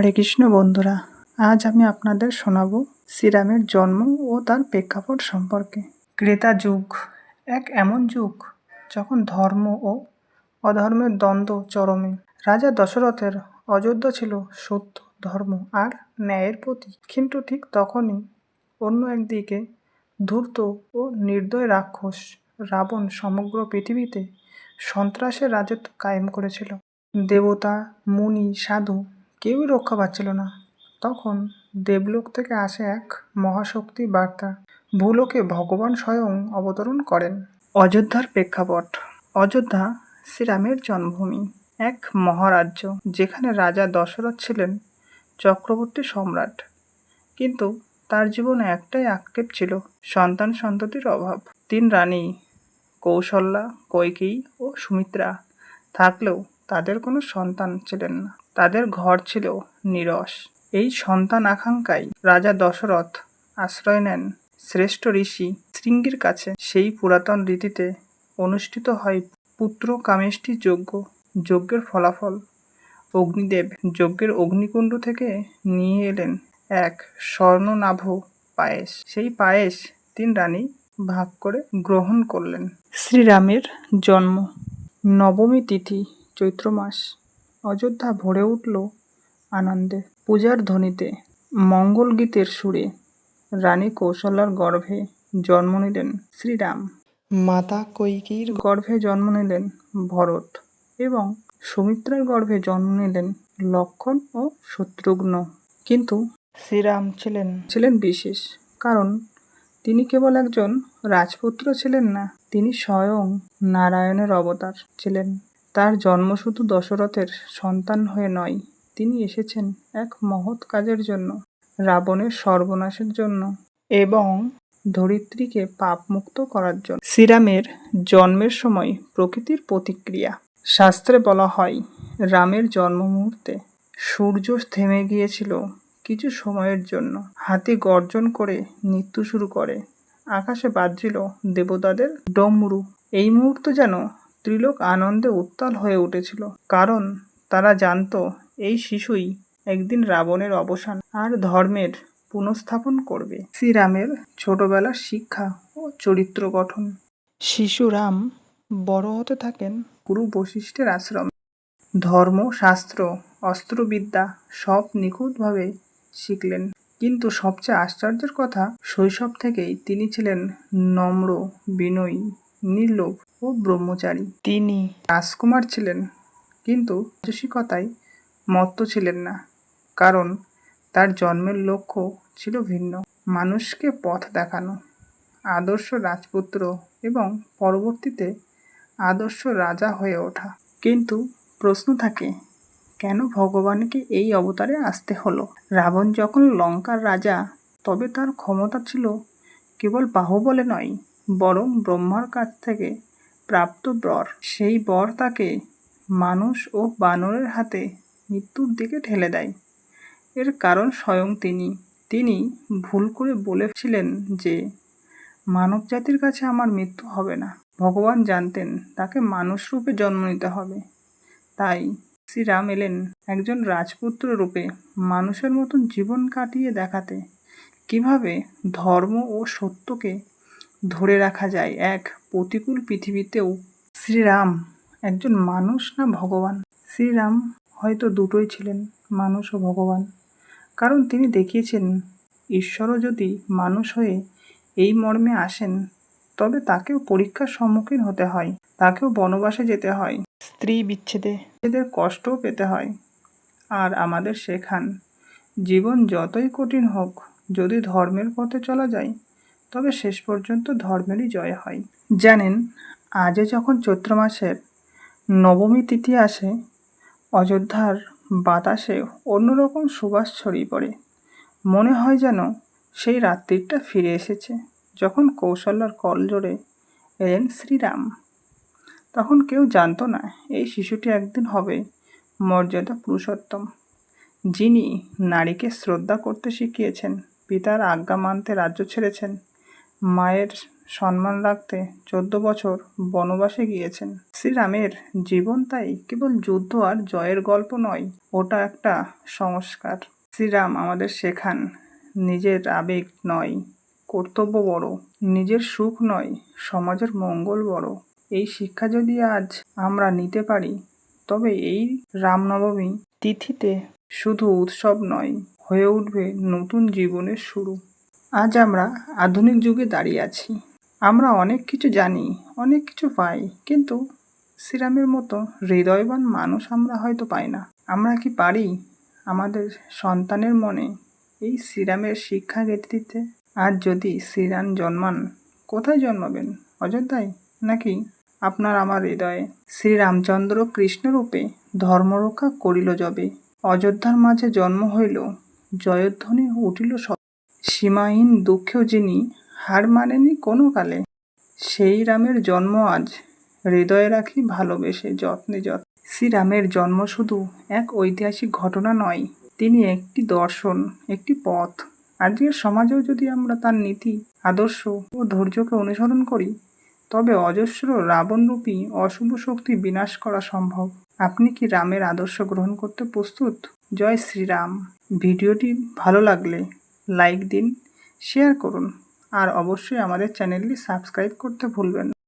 হরে কৃষ্ণ বন্ধুরা, আজ আমি আপনাদের শোনাবো শ্রীরামের জন্ম ও তার প্রেক্ষাপট সম্পর্কে। ক্রেতা যুগ, এক এমন যুগ যখন ধর্ম ও অধর্মের দ্বন্দ্ব চরমে। রাজা দশরথের অযোধ্যা ছিল সত্য, ধর্ম আর ন্যায়ের প্রতীক। কিন্তু ঠিক তখনই অন্য একদিকে ধূর্ত ও নির্দয় রাক্ষস রাবণ সমগ্র পৃথিবীতে সন্ত্রাসের রাজত্ব কায়েম করেছিল। দেবতা, মুনি, সাধু কেউই রক্ষা পাচ্ছিল না। তখন দেবলোক থেকে আসে এক মহাশক্তি বার্তা। ভূলোকে ভগবান স্বয়ং অবতরণ করেন। অযোধ্যার প্রেক্ষাপট। অযোধ্যা শ্রীরামের জন্মভূমি, এক মহারাজ্য যেখানে রাজা দশরথ ছিলেন চক্রবর্তী সম্রাট। কিন্তু তার জীবনে একটাই আক্ষেপ ছিল সন্তান সন্ততির অভাব। তিন রানী, কৌশল্যা, কৈকেয়ী ও সুমিত্রা থাকলেও তাদের কোনো সন্তান ছিলেন না। তাদের ঘর ছিল নিরস। এই সন্তান আকাঙ্ক্ষায় রাজা দশরথ আশ্রয় নেন শ্রেষ্ঠ ঋষি শৃঙ্গির কাছে। সেই পুরাতন রীতিতে অনুষ্ঠিত হয় পুত্র কামেষ্টি যজ্ঞ। যজ্ঞের ফলাফল অগ্নিদেব যজ্ঞের অগ্নিকুণ্ড থেকে নিয়ে এলেন এক স্বর্ণনাভ পায়েস। সেই পায়েস তিন রানী ভাগ করে গ্রহণ করলেন। শ্রীরামের জন্ম। নবমী তিথি চৈত্র মাস। অযোধ্যা ভরে উঠল আনন্দে। পূজার ধ্বনিতে মঙ্গল গীতের সুরে রানী কৌশলার গর্ভে জন্ম নিলেন শ্রীরাম। মাতা কৈকেয়ীর গর্ভে জন্ম নিলেন ভরত এবং সুমিত্রার গর্ভে জন্ম নিলেন লক্ষণ ও শত্রুঘ্ন। কিন্তু শ্রীরাম ছিলেন ছিলেন বিশেষ কারণ তিনি কেবল একজন রাজপুত্র ছিলেন না তিনি স্বয়ং নারায়ণের অবতার ছিলেন। তার জন্ম শুধু দশরথের সন্তান হয়ে নয়, তিনি এসেছেন এক মহৎ কাজের জন্য, রাবণের সর্বনাশের জন্য এবং ধরিত্রীকে পাপমুক্ত করার জন্য। শ্রীরামের জন্মের সময় প্রকৃতির প্রতিক্রিয়া। শাস্ত্রে বলা হয়, রামের জন্ম মুহূর্তে সূর্য থেমে গিয়েছিল কিছু সময়ের জন্য। হাতি গর্জন করে নৃত্য শুরু করে। আকাশে বাজছিল দেবতাদের ডমরু। এই মুহূর্ত যেন ত্রিলোক আনন্দে উত্তাল হয়ে উঠেছিল, কারণ তারা জানতো এই শিশুই একদিন রাবণের অবসান আর ধর্মের পুনঃস্থাপন করবে। শ্রীরামের ছোটবেলার শিক্ষা ও চরিত্র গঠন। শিশু রাম বড় হতে থাকেন গুরু বশিষ্ঠের আশ্রমে। ধর্ম, শাস্ত্র, অস্ত্রবিদ্যা সব নিখুঁতভাবে শিখলেন। কিন্তু সবচেয়ে আশ্চর্যের কথা, শৈশব থেকেই তিনি ছিলেন নম্র, বিনয়ী, নির্লোভ। ও ব্রহ্মচারী। তিনি রাজকুমার ছিলেন, কিন্তু রসিকতায় মত্ত ছিলেন না, কারণ তার জন্মের লক্ষ্য ছিল ভিন্ন। মানুষকে পথ দেখানো, আদর্শ রাজপুত্র এবং পরবর্তীতে আদর্শ রাজা হয়ে ওঠা। কিন্তু প্রশ্ন থাকে, কেন ভগবানকে এই অবতারে আসতে হলো? রাবণ যখন লঙ্কার রাজা, তবে তার ক্ষমতা ছিল কেবল বাহুবলে নয়, বরং ব্রহ্মার কাছ থেকে প্রাপ্ত বর। সেই বর তাকে মানুষ ও বানরের হাতে মৃত্যুর দিকে ঠেলে দেয়। এর কারণ স্বয়ং তিনি। তিনি ভুল করে বলেছিলেন যে, মানব জাতির কাছে আমার মৃত্যু হবে না। ভগবান জানতেন তাকে মানুষ রূপে জন্ম নিতে হবে। তাই শ্রীরাম এলেন একজন রাজপুত্র রূপে মানুষের মতন জীবন কাটিয়ে দেখাতে। কীভাবে ধর্ম ও সত্যকে ধরে রাখা যায় এক প্রতিকূল পৃথিবীতেও শ্রীরাম একজন মানুষ না ভগবান? শ্রীরাম হয়তো দুটোই ছিলেন, মানুষ ও ভগবান। কারণ তিনি দেখিয়েছেন, ঈশ্বরও যদি মানুষ হয়ে এই মর্মে আসেন, তবে তাকেও পরীক্ষার সম্মুখীন হতে হয়, তাকেও বনবাসে যেতে হয়। স্ত্রী বিচ্ছেদে এদের কষ্টও পেতে হয়। আর আমাদের শেখান, জীবন যতই কঠিন হোক, যদি ধর্মের পথে চলা যায় তবে শেষ পর্যন্ত ধর্মেরই জয় হয়। জানেন আজে যখন চৈত্র মাসের নবমী তিথি আসে, অযোধ্যার বাতাসে অন্যরকম সুবাস ছড়িয়ে পড়ে। মনে হয় যেন সেই রাত্রিটা ফিরে এসেছে, যখন কৌশল্যার কল জোরে এলেন শ্রীরাম। তখন কেউ জানতো না, এই শিশুটি একদিন হবে মর্যাদা পুরুষোত্তম, যিনি নারীকে শ্রদ্ধা করতে শিখিয়েছেন, পিতার আজ্ঞা মানতে রাজ্য ছেড়েছেন। মায়ের সম্মান রাখতে চোদ্দ বছর বনবাসে গিয়েছেন। শ্রীরামের জীবন তাই কেবল যুদ্ধ আর জয়ের গল্প নয়, ওটা একটা সংস্কার। শ্রীরাম আমাদের শেখান, নিজের আবেগ নয়, কর্তব্য বড়, নিজের সুখ নয়, সমাজের মঙ্গল বড়। এই শিক্ষা যদি আজ আমরা নিতে পারি, তবে এই রামনবমী তিথিতে শুধু উৎসব নয়, হয়ে উঠবে নতুন জীবনের শুরু। আজ আমরা আধুনিক যুগে দাঁড়িয়ে আছি। আমরা অনেক কিছু জানি, অনেক কিছু পাই, কিন্তু শ্রীরামের মতো হৃদয়বান মানুষ আমরা হয়তো পাই না। আমরা কি পারি? আমাদের সন্তানের মনে এই শ্রীরামের শিক্ষা গেঁথে দিতে আর যদি শ্রীরাম জন্মান, কোথায় জন্মাবেন? অযোধ্যায়? নাকি আপনার আমার হৃদয়ে শ্রীরামচন্দ্র কৃষ্ণরূপে ধর্মরক্ষা করিল যবে? অযোধ্যার মাঝে জন্ম হইল, জয়ধ্বনি উঠিল সীমাহীন দুঃখেও যিনি হার মানেনি কোনো কালে, সেই রামের জন্ম আজ। হৃদয়ে রাখি ভালোবেসে যত্নে যত্ন। শ্রীরামের জন্ম শুধু এক ঐতিহাসিক ঘটনা নয়, তিনি একটি দর্শন, একটি পথ। আজকের সমাজেও যদি আমরা তার নীতি, আদর্শ ও ধৈর্যকে অনুসরণ করি, তবে অজস্র রাবণরূপী অশুভ শক্তি বিনাশ করা সম্ভব। আপনি কি রামের আদর্শ গ্রহণ করতে প্রস্তুত? জয় শ্রীরাম। ভিডিওটি ভালো লাগলে লাইক দিন শেয়ার করুন আর অবশ্যই আমাদের চ্যানেলটি সাবস্ক্রাইব করতে ভুলবেন না।